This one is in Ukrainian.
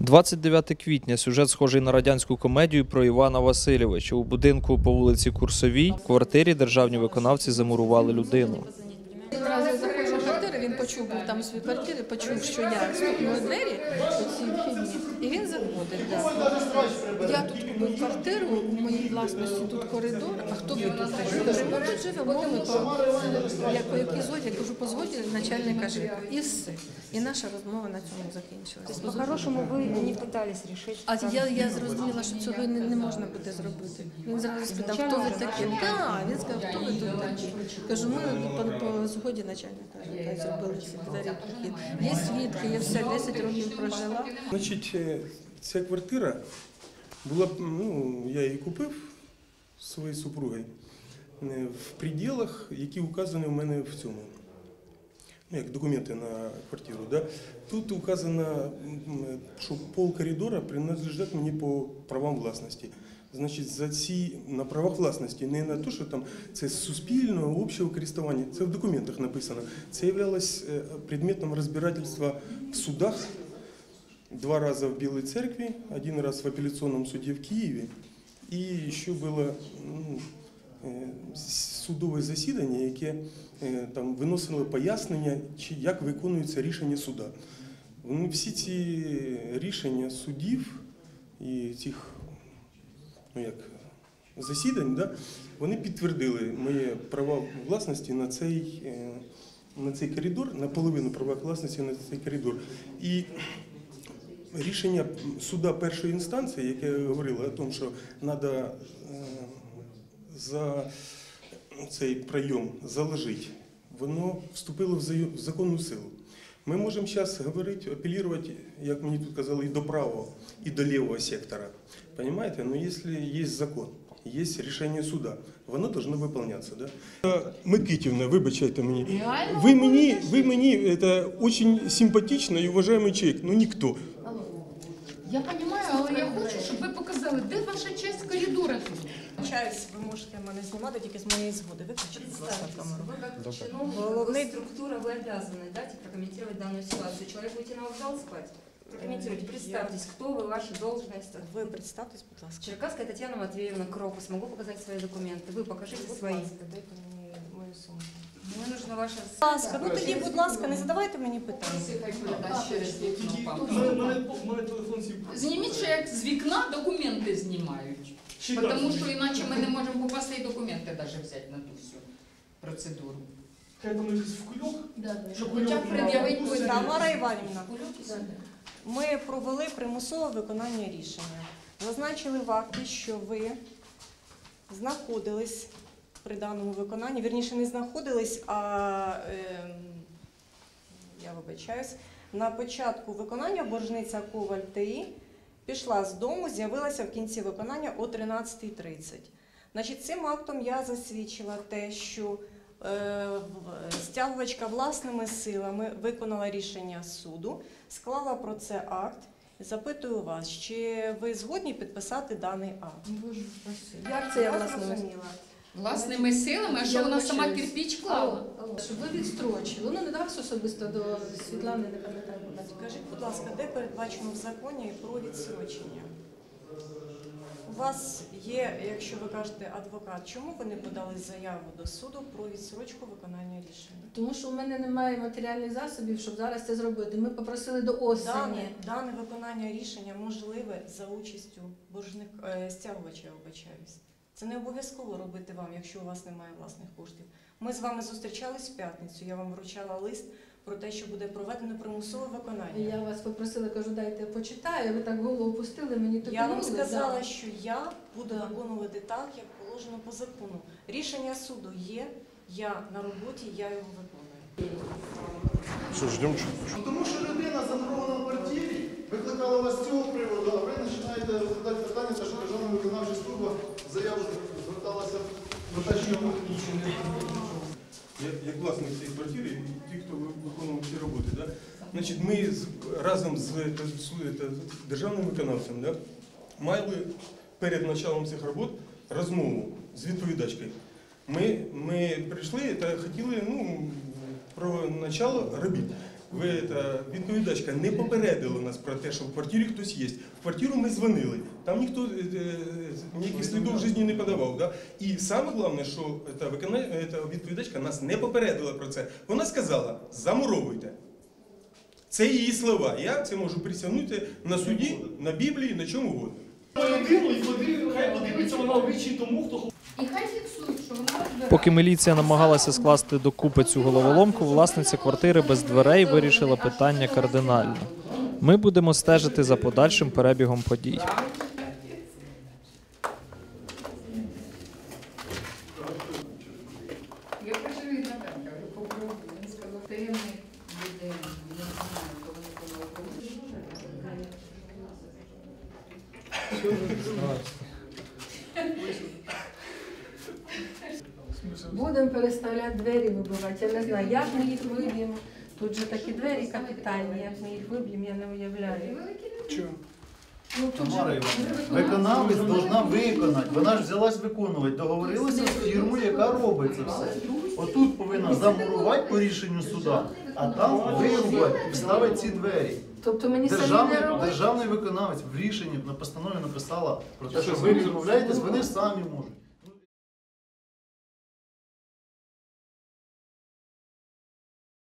29 квітня сюжет схожий на радянську комедію про Івана Васильовича. У будинку по вулиці Курсовій в квартирі державні виконавці замурували людину. Він почув, був там у своїй квартирі, почув, що я стукнула двері, оці вхідні, і він заходить. Да. Я тут купив квартиру, у моїй власності тут коридор, а хто ви тут? Тут живемо, ми по, як по якій згоді, я кажу, по згоді начальника ЖЕКа. І все. І наша розмова на цьому закінчилася. По-хорошему вы не пытались решить. А я, я зрозуміла, що цього не, не можна буде зробити. Він зразу спитав, хто ви такі? Так, він сказав, хто ви тут такі? Кажу, ми по, по згоді начальника двері прохід. Є свідки, є все, 10 років прожила. Значить, е, ця квартира була, б, ну, я її купив своєю супругою е, в пределах, які указані у мене в цьому. Ну, як документи на квартиру. Да? Тут указано, що пол коридора принадлежить мені по правам власності. Значить, за ці на правах власності, не на те, що там це суспільного, общого користування, це в документах написано. Це являлось е, предметом розбирательства в судах два раза в Белой церкви, один раз в апелляционном суде в Киеве, и еще было ну, е, судове засідання, яке е, там виносило пояснення, чи як виконується рішення суда. Вони всі ці рішення судів і цих ну як, засідань, да, вони підтвердили моє право власності на цей, е, на цей коридор, на половину права власності на цей коридор. І рішення суда першої інстанції, яке говорило о тому, що треба за цей прийом заложити, воно вступило в законну силу. Ми можемо зараз говорити, апелювати, як мені тут казали, і до правого, і до лівого сектора. Понимаете? Но якщо є закон, є рішення суда, воно повинно виконуватися. Да? Микитівна, вибачайте мені. Ви мені, ви мені це дуже симпатична і уважаємий чоловік, ну ніхто. Я понимаю, але я хочу, щоб ви показали, де ваша часть коридора тут Вибачаюсь, ви можете мене знімати тільки з моєї згоди. Виключіть, будь ласка, камеру. Вы как чиновник, Головний- структура, вы обязаны дать и прокомментировать данную ситуацию. Человек уйти на вокзал спать? Прокомментируйте, представьтесь, кто вы, ваша должность. Ви представтесь, будь ласка. Черкасская Татьяна Матвеевна Крокус. Могу показать свои документы. Вы покажите свои. дайте мені мою сумку. Мне нужна ваша... Будь ласка, ну тоді, будь ласка, не задавайте мені питання. Хай передасть через вікно папу. мене телефон сів. Зніміть, що як з вікна документи знімають. Тому що іначе ми не можемо попасти і документи навіть взяти на ту всю процедуру. Хай там якийсь вкульок. Щоб Хоча б пред'явити Тамара Іванівна, ми провели примусове виконання рішення. Зазначили в акті, що ви знаходились при даному виконанні, вірніше не знаходились, а ем, я вибачаюсь, на початку виконання боржниця Коваль ТІ пішла з дому, з'явилася в кінці виконання о 13.30. Значить, цим актом я засвідчила те, що е, стягувачка власними силами виконала рішення суду, склала про це акт. Запитую вас, чи ви згодні підписати даний акт? Як це я власне? зрозуміла. Власними силами, а що вона сама кирпіч клала? Алло, алло, Щоб ви відстрочили. Ну не вас особисто до Світлани, не пам'ятаю. Скажіть, будь ласка, де передбачено в законі про відсрочення? У вас є, якщо ви кажете адвокат, чому ви не подали заяву до суду про відсрочку виконання рішення? Тому що в мене немає матеріальних засобів, щоб зараз це зробити. Ми попросили до осені. Дане, дане виконання рішення можливе за участю боржник е, стягувача, я вибачаюсь. Це не обов'язково робити вам, якщо у вас немає власних коштів. Ми з вами зустрічались в п'ятницю. Я вам вручала лист про те, що буде проведено примусове виконання. Я вас попросила, кажу, дайте почитаю. Ви так голову опустили, мені то Я вам сказала, да. що я буду Да. виконувати так, як положено по закону. Рішення суду є, я на роботі, я його виконую. Що, ждемо? Ну, Тому що людина замурована в квартирі, викликала вас з цього приводу, а ви починаєте розглядати питання, що Державна виконавча служба заяву зверталася про те, що нічого не Як, як власник цієї квартири, і ті, хто виконував ці роботи, да? Значить, ми з, разом з, з, з, е, державним виконавцем да, мали перед началом цих робот розмову з відповідачкою. Ми, ми прийшли та хотіли ну, про начало робіт. Ви та, відповідачка не попередила нас про те, що в квартирі хтось є. В квартиру ми дзвонили. Там ніхто е, е, ніяких слідів в житті не подавав. Да? І саме головне, що та, викона... е, та, відповідачка нас не попередила про це. Вона сказала: замуровуйте. Це її слова. Я це можу присягнути на суді, на Біблії, на чому угодно. людину і хай подивиться вона в вічі тому, хто Поки міліція намагалася скласти докупи цю головоломку, власниця квартири без дверей вирішила питання кардинально. Ми будемо стежити за подальшим перебігом подій. Я кажу, і Наталя, кажу, попробуй. Він сказав, таємний буде, не знаю, коли Будемо переставляти двері вибивати. Я не знаю, як ми їх виб'ємо. Тут же такі двері капітальні, як ми їх виб'ємо, я не уявляю. Ну, тут же Тамара Іванівна, виконавець должна виконати. Вона ж взялась виконувати. Договорилася з фірмою, яка робить це все. Отут повинна замурувати по рішенню суда, а там вирубати і вставити ці двері. Тобто мені самі Державний, не робити. державний виконавець в рішенні на постанові написала про те, що ви відмовляєтесь, вони самі можуть.